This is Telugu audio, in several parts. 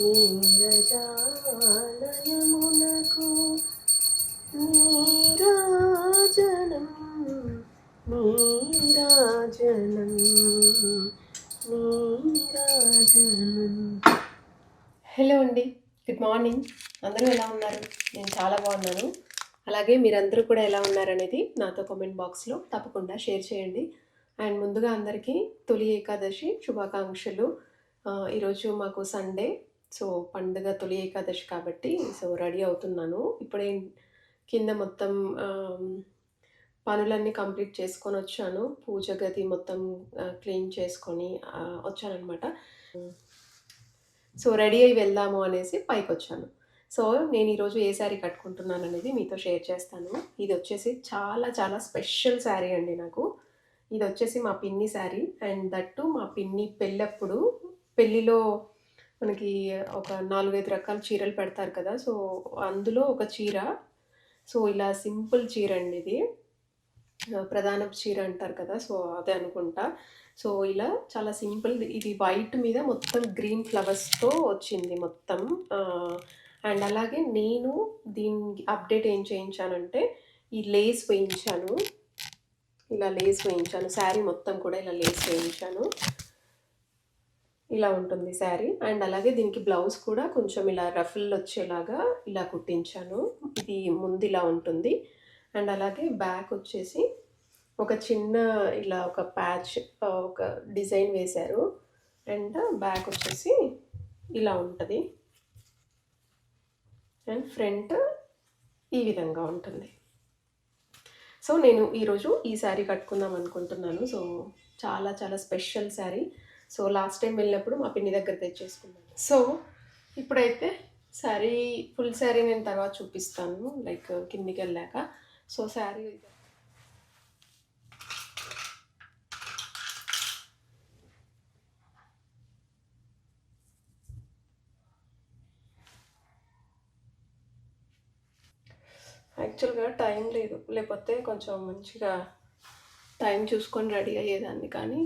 నీరజాలయమునకు నీరాజనం నీరాజనం నీరాజనం. హలో అండి గుడ్ మార్నింగ్ అందరూ ఎలా ఉన్నారు? నేను చాలా బాగున్నాను. అలాగే మీరందరూ కూడా ఎలా ఉన్నారనేది నాతో కామెంట్ బాక్స్లో తప్పకుండా షేర్ చేయండి. అండ్ ముందుగా అందరికీ తొలి ఏకాదశి శుభాకాంక్షలు. ఈరోజు మాకు సండే సో పండుగ తొలి ఏకాదశి కాబట్టి సో రెడీ అవుతున్నాను. ఇప్పుడే కింద మొత్తం పనులన్నీ కంప్లీట్ చేసుకొని వచ్చాను. పూజ గది మొత్తం క్లీన్ చేసుకొని వచ్చానమాట సో రెడీ అయి వెళ్దాము అనేసి పైకి వచ్చాను. సో నేను ఈరోజు ఏ శారీ కట్టుకుంటున్నాను అనేది మీతో షేర్ చేస్తాను. ఇది వచ్చేసి చాలా చాలా స్పెషల్ శారీ అండి నాకు. ఇది వచ్చేసి మా పిన్ని శారీ. అండ్ దట్టు మా పిన్ని పెళ్ళప్పుడు పెళ్ళిలో మనకి ఒక నాలుగైదు రకాల చీరలు పెడతారు కదా సో అందులో ఒక చీర. సో ఇలా సింపుల్ చీర అండి ఇది ప్రధాన చీర అంటారు కదా సో అదే అనుకుంటా. సో ఇలా చాలా సింపుల్ ఇది వైట్ మీద మొత్తం గ్రీన్ ఫ్లవర్స్తో వచ్చింది మొత్తం. అండ్ అలాగే నేను దీనికి అప్డేట్ ఏం చేయించానంటే ఈ లేస్ వేయించాను. ఇలా లేస్ వేయించాను శారీ మొత్తం కూడా ఇలా లేస్ వేయించాను. ఇలా ఉంటుంది శారీ. అండ్ అలాగే దీనికి బ్లౌజ్ కూడా కొంచెం ఇలా రఫుల్ వచ్చేలాగా ఇలా కుట్టించాను. ఇది ముందు ఇలా ఉంటుంది. అండ్ అలాగే బ్యాక్ వచ్చేసి ఒక చిన్న ఇలా ఒక ప్యాచ్ ఒక డిజైన్ వేశారు. అండ్ బ్యాక్ వచ్చేసి ఇలా ఉంటుంది. అండ్ ఫ్రంట్ ఈ విధంగా ఉంటుంది. సో నేను ఈరోజు ఈ శారీ కట్టుకుందాం అనుకుంటున్నాను. సో చాలా చాలా special sari. So last time వెళ్ళినప్పుడు మా పిన్ని దగ్గర తెచ్చేసుకున్నాను. సో ఇప్పుడైతే శారీ ఫుల్ శారీ నేను తర్వాత చూపిస్తాను లైక్ కిందికి వెళ్ళాక. సో శారీ యాక్చువల్గా టైం లేదు లేకపోతే కొంచెం మంచిగా టైం చూసుకొని రెడీ అయ్యేదాన్ని కానీ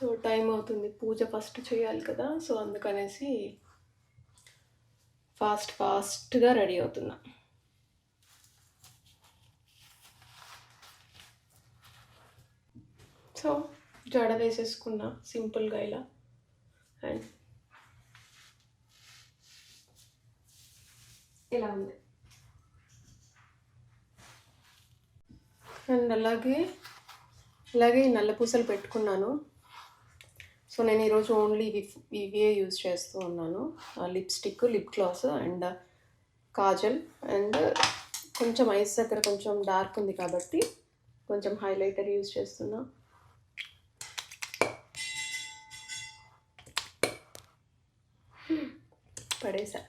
సో టైం అవుతుంది. పూజ ఫస్ట్ చేయాలి కదా. సో అందుకనేసి ఫాస్ట్ ఫాస్ట్గా రెడీ అవుతున్నా. సో జడ వేసేసుకున్నా సింపుల్గా ఇలా. అండ్ ఇలా ఉంది. అండ్ అలాగే అలాగే నల్ల పూసలు పెట్టుకున్నాను. సో నేను ఈరోజు ఓన్లీ ఇవి ఇవే యూజ్ చేస్తూ ఉన్నాను. Lipstick lip gloss and kajal and uh, కొంచెం ఐస్ దగ్గర కొంచెం డార్క్ ఉంది కాబట్టి కొంచెం హైలైటర్ యూజ్ చేస్తున్నా. పడేసా.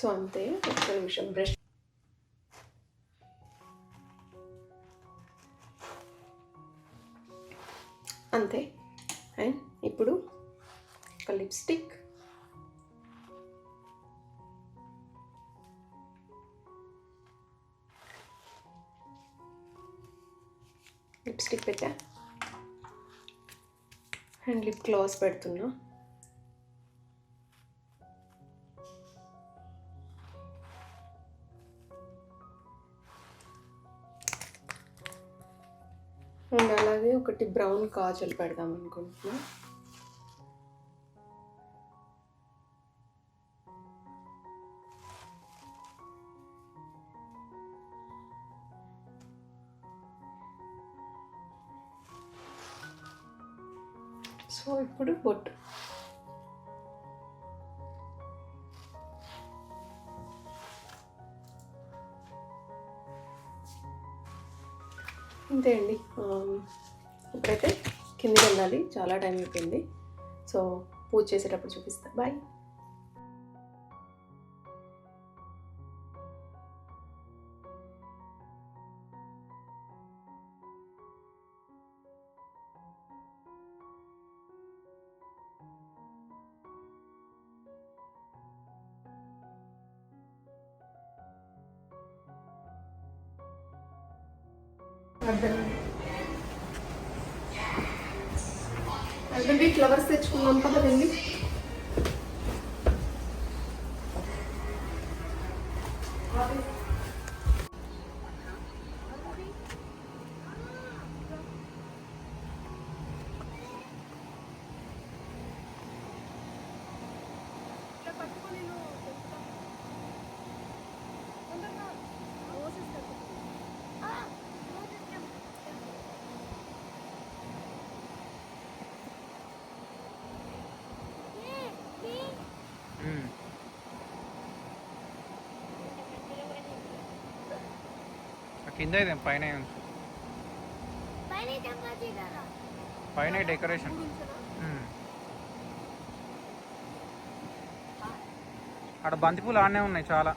సో అంతే ఒక్క నిమిషం బ్రష్. అంతే. అండ్ ఇప్పుడు ఒక లిప్స్టిక్. లిప్స్టిక్ పెట్టా. అండ్ లిప్ గ్లాస్ పెడుతున్నా. అండ్ అలాగే ఒకటి బ్రౌన్ కాజల్ పెడదాం అనుకుంటున్నా. ఇప్పుడు బొట్టు. అంతే అండి. ఇప్పుడైతే కిందికి వెళ్ళాలి. చాలా టైం అయిపోయింది. సో పూజ చేసేటప్పుడు చూపిస్తా. బాయ్. హస్బెండ్ ఫ్లవర్స్ తెచ్చుకున్నాం కదా వెళ్ళి కింద ఇదేం పైన. పైన డెకరేషన్. ఆడ బంతిపూలు ఆడనే ఉన్నాయి చాలా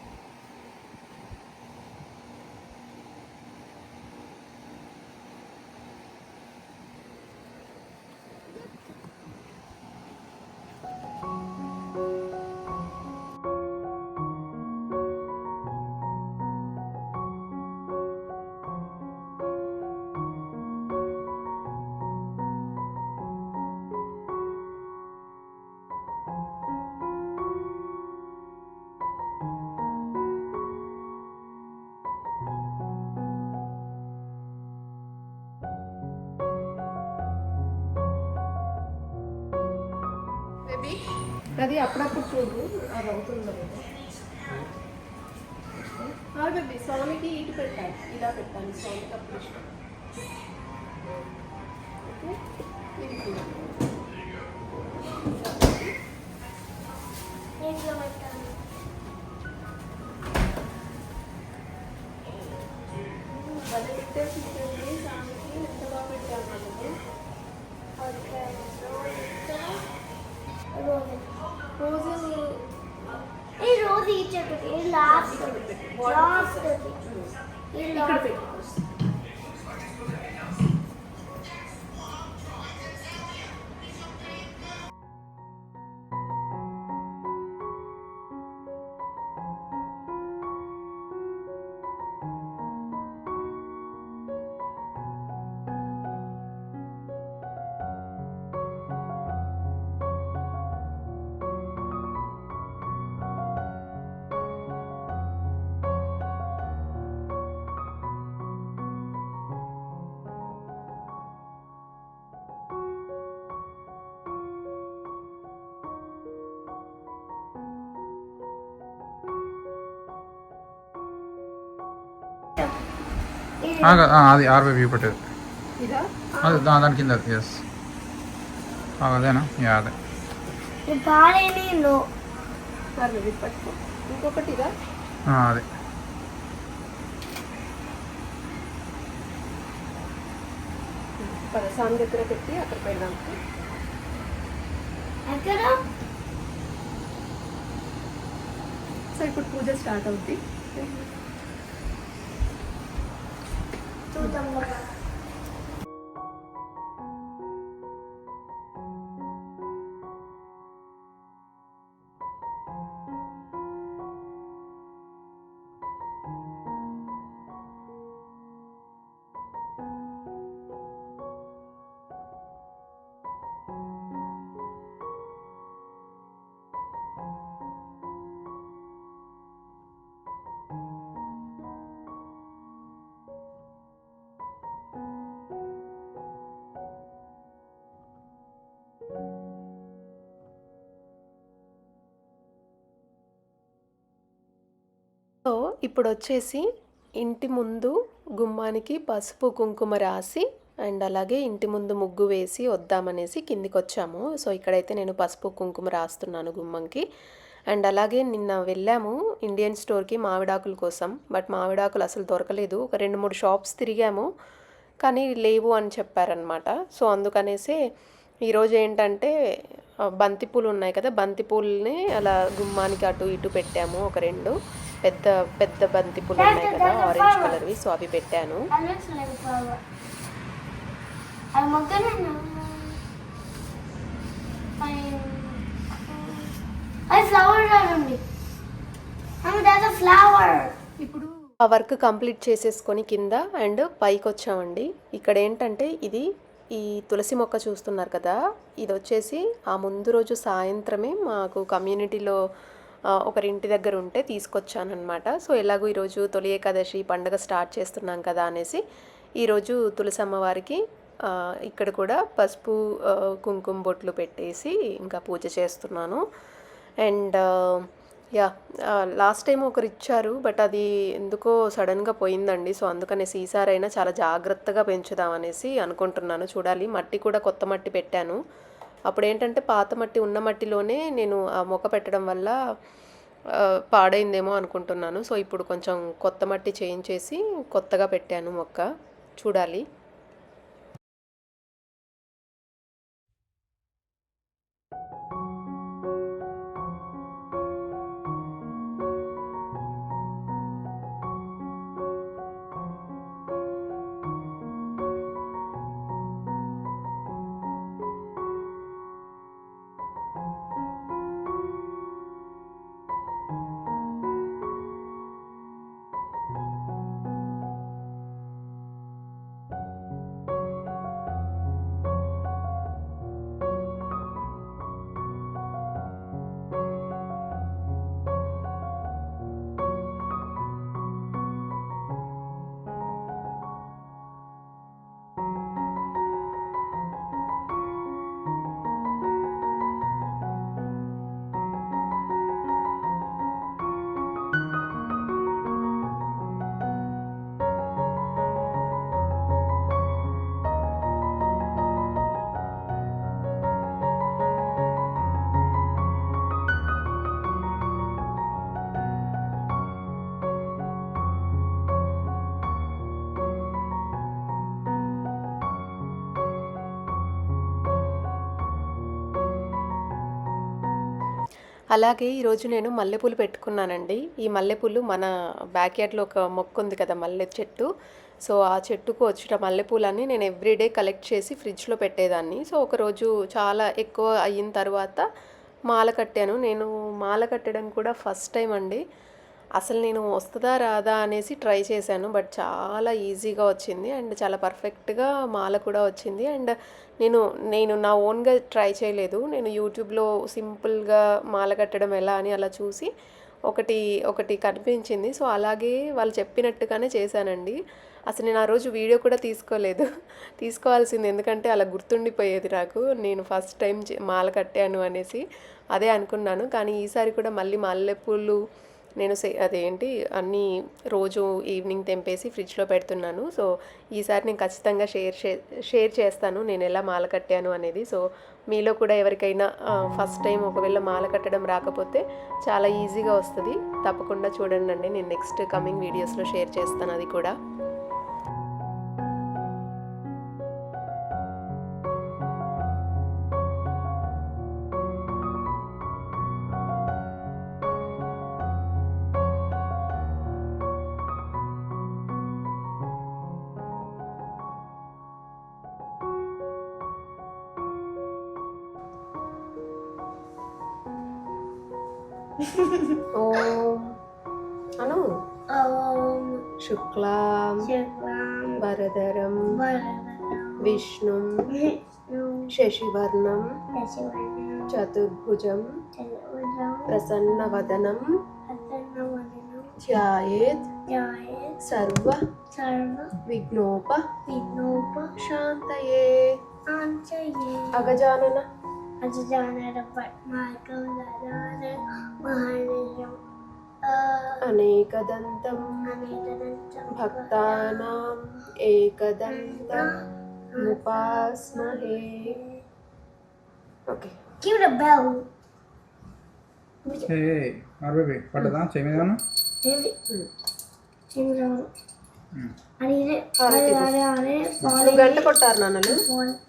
అది అప్పుడప్పుడు చూడు అది అవుతుందో లేదో. బేబీ స్వామికి ఇటు పెట్టాలి ఇలా పెట్టాలి స్వామికి అప్పుడు ఇష్టం ఓకే ఇది కూడా. ఇక్కడ లాస్ట్ పెట్టు అది ఆర్బీ వ్యూ పెట్టేది. ఇదా? అది దాని కింద ఎస్ అదేనా? అదే. ఇంకొకటి ఇదా? ఆ, అదే. స్వామి దగ్గర పెట్టి అక్కడ పెడదాం ఎక్కడ? సో ఇప్పుడు పూజ స్టార్ట్ అవుద్ది. Bisa. సో ఇప్పుడు వచ్చేసి ఇంటి ముందు గుమ్మానికి పసుపు కుంకుమ రాసి అండ్ అలాగే ఇంటి ముందు ముగ్గు వేసి వద్దామనేసి కిందికి వచ్చాము సో ఇక్కడైతే నేను పసుపు కుంకుమ రాస్తున్నాను గుమ్మంకి. అండ్ అలాగే నిన్న వెళ్ళాము ఇండియన్ స్టోర్కి మామిడాకుల కోసం. బట్ మామిడాకులు అసలు దొరకలేదు. ఒక రెండు మూడు షాప్స్ తిరిగాము. కానీ లేవు అని చెప్పారనమాట సో అందుకనేసి ఈరోజు ఏంటంటే బంతిపూలు ఉన్నాయి కదా బంతిపూలని అలా గుమ్మానికి అటు ఇటు పెట్టాము ఒక రెండు. పెద్ద పెద్ద బంతిపూలు ఉన్నాయి కదా ఆరెంజ్ కలర్వి సో అవి పెట్టాను. ఇప్పుడు ఆ వర్క్ కంప్లీట్ చేసేసుకొని కింద అండ్ పైకి వచ్చామండి. ఇక్కడ ఏంటంటే ఇది ఈ తులసి మొక్క చూస్తున్నారు కదా. ఇది వచ్చేసి ఆ ముందు రోజు సాయంత్రమే మాకు కమ్యూనిటీలో ఒకరింటి దగ్గర ఉంటే తీసుకొచ్చానమాట సో ఎలాగో ఈరోజు తొలి ఏకాదశి పండుగ స్టార్ట్ చేస్తున్నాం కదా అనేసి ఈరోజు తులసి అమ్మవారికి ఇక్కడ కూడా పసుపు కుంకుమ బొట్లు పెట్టేసి ఇంకా పూజ చేస్తున్నాను. అండ్ యా లాస్ట్ టైం ఒకరు ఇచ్చారు బట్ అది ఎందుకో సడన్గా పోయిందండి. సో అందుకనేసి ఈసారైనా చాలా జాగ్రత్తగా పెంచుదామనేసి అనుకుంటున్నాను. చూడాలి మట్టి కూడా కొత్త మట్టి పెట్టాను. అప్పుడు ఏంటంటే పాత మట్టి ఉన్న మట్టిలోనే నేను ఆ మొక్క పెట్టడం వల్ల పాడైందేమో అనుకుంటున్నాను. సో ఇప్పుడు కొంచెం కొత్త మట్టి చేంజ్ చేసి కొత్తగా పెట్టాను మొక్క. చూడాలి. అలాగే ఈరోజు నేను మల్లెపూలు పెట్టుకున్నానండి. ఈ మల్లెపూలు మన బ్యాక్ యార్డ్లో ఒక మొక్క ఉంది కదా మల్లె చెట్టు. సో ఆ చెట్టుకు వచ్చిన మల్లెపూలన్నీ నేను ఎవ్రీడే కలెక్ట్ చేసి ఫ్రిడ్జ్లో పెట్టేదాన్ని. సో ఒకరోజు చాలా ఎక్కువ అయిన తర్వాత మాల కట్టాను. నేను మాల కట్టడం కూడా ఫస్ట్ టైం అండి. అసలు నేను వస్తుందా రాదా అనేసి ట్రై చేశాను బట్ చాలా ఈజీగా వచ్చింది అండ్ చాలా పర్ఫెక్ట్గా మాల కూడా వచ్చింది. అండ్ నేను నేను నా ఓన్గా ట్రై చేయలేదు. నేను యూట్యూబ్లో సింపుల్గా మాల కట్టడం ఎలా అని అలా చూసి ఒకటి ఒకటి కనిపించింది. సో అలాగే వాళ్ళు చెప్పినట్టుగానే చేశానండి. అసలు నేను ఆ రోజు వీడియో కూడా తీసుకోలేదు. తీసుకోవాల్సింది ఎందుకంటే అలా గుర్తుండిపోయేది నాకు. నేను ఫస్ట్ టైం చే- మాల కట్టాను అనేసి అదే అనుకున్నాను. కానీ ఈసారి కూడా మళ్ళీ మల్లెపూలు నేను సే అదేంటి అన్నీ రోజు ఈవినింగ్ తెంపేసి ఫ్రిడ్జ్లో పెడుతున్నాను. సో ఈసారి నేను ఖచ్చితంగా షేర్ చే- షేర్ చేస్తాను. నేను ఎలా మాల కట్టాను అనేది. సో మీలో కూడా ఎవరికైనా ఫస్ట్ టైం ఒకవేళ మాల కట్టడం రాకపోతే చాలా ఈజీగా వస్తుంది. తప్పకుండా చూడండి అండి నేను నెక్స్ట్ కమింగ్ వీడియోస్లో షేర్ చేస్తాను అది కూడా. ఓం. అను. ఓం. శుక్లాం. వరదరం. వరదం విష్ణు. శశివర్ణం. చతుర్భుజం. ప్రసన్నవదనం. ధ్యాయేత్. ధ్యాయే సర్వ. విఘ్నోప. విఘ్నోప. శాంతయే. అగజానన. അജിതാണ് മഹാനീയം അനേകദന്തം ഭക്താനാം ഏകദന്തം മുപാസ്മഹേ okay Give it a bell. Hey, hey, our baby. What is that? Same as Same as Hare Hare Hare Hare Hare Hare Hare Hare Hare Hare Hare Hare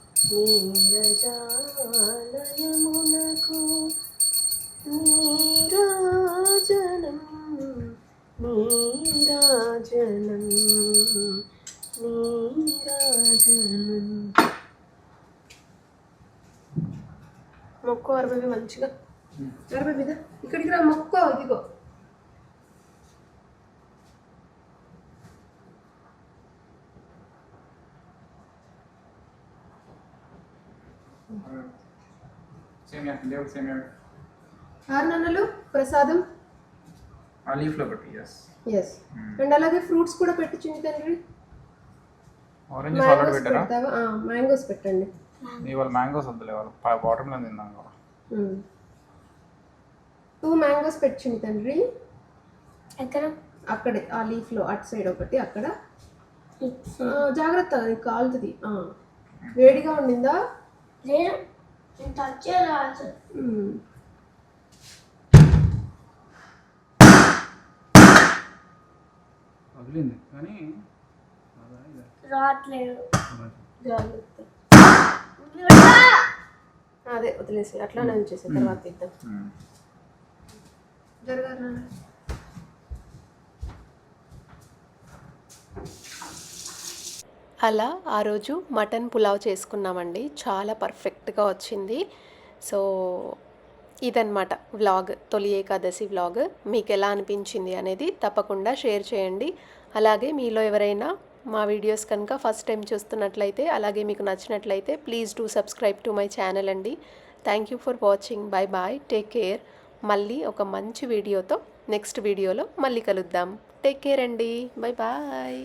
నీరజాలయమునకు నీరాజనం నీరాజనం నీరాజనం. మొక్కో అరవై మంచిగా. అరవై మీద? ఇక్కడికి రా మొక్కో ఇదిగో. సేమ్ దేవుడు సేమ్ ఆరు నన్నలు ప్రసాదం. ఎస్ అండ్ అలాగే ఫ్రూట్స్ కూడా పెట్టించింది తండ్రి. ఆరెంజెస్ ఆల్రెడీ మ్యాంగోస్ పెట్టారా? పెడతావా మ్యాంగోస్ పెట్టండి. ఇవాళ మ్యాంగోస్ వద్దులే వాళ్ళు వాటర్ మీద తిన్నాం కదా టూ మ్యాంగోస్ పెట్టింది తండ్రి. ఎక్కడ? అక్కడే ఆ లీఫ్లో అటు సైడ్ ఒకటి అక్కడ. ఆ, జాగ్రత్త అది కాలుతుంది. ఆ. వేడిగా ఉండిందా? లేదు. నేను టచ్ చేయరాదు కానీ రావట్లేదు అదే వదిలేసి అట్లానే ఉంచేసి తర్వాత ఇద్దాం జరగారు అలా ఆ రోజు మటన్ పులావ్ చేసుకున్నామండి. చాలా పర్ఫెక్ట్గా వచ్చింది. సో ఇదన్నమాట వ్లాగ్ తొలి ఏకాదశి వ్లాగ్. మీకు ఎలా అనిపించింది అనేది తప్పకుండా షేర్ చేయండి. అలాగే మీలో ఎవరైనా మా వీడియోస్ కనుక ఫస్ట్ టైం చూస్తున్నట్లయితే అలాగే మీకు నచ్చినట్లయితే please do subscribe to my channel అండి. Thank you for watching. Bye bye. Take care. మళ్ళీ ఒక మంచి వీడియోతో నెక్స్ట్ వీడియోలో మళ్ళీ కలుద్దాం. టేక్ కేర్ అండి. Bye bye.